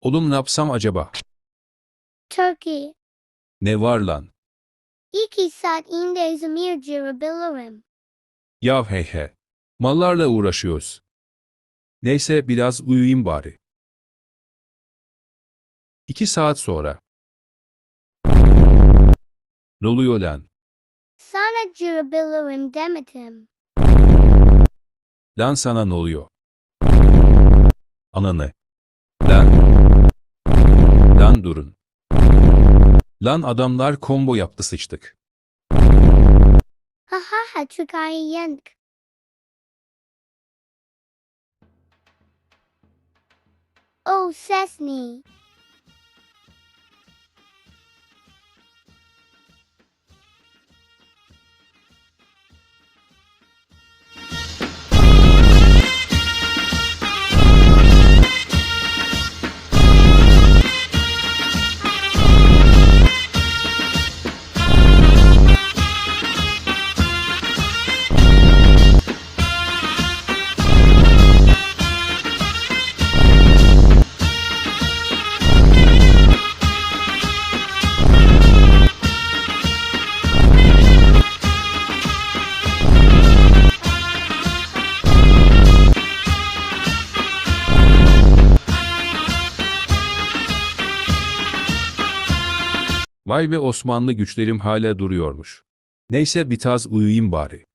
Oğlum ne yapsam acaba? Turkey. Ne var lan? İki saat inde zamir girebilirim. Ya hey he. Mallarla uğraşıyoruz. Neyse biraz uyuyayım bari. İki saat sonra. Ne oluyor lan? Sana girebilirim demedim. Lan sana ne oluyor? Ananı. Lan. Lan durun. Lan adamlar combo yaptı sıçtık. Ha ha ha Türkiye yendik. Oh Sesni. Vay be Osmanlı güçlerim hala duruyormuş. Neyse bir taz uyuyayım bari.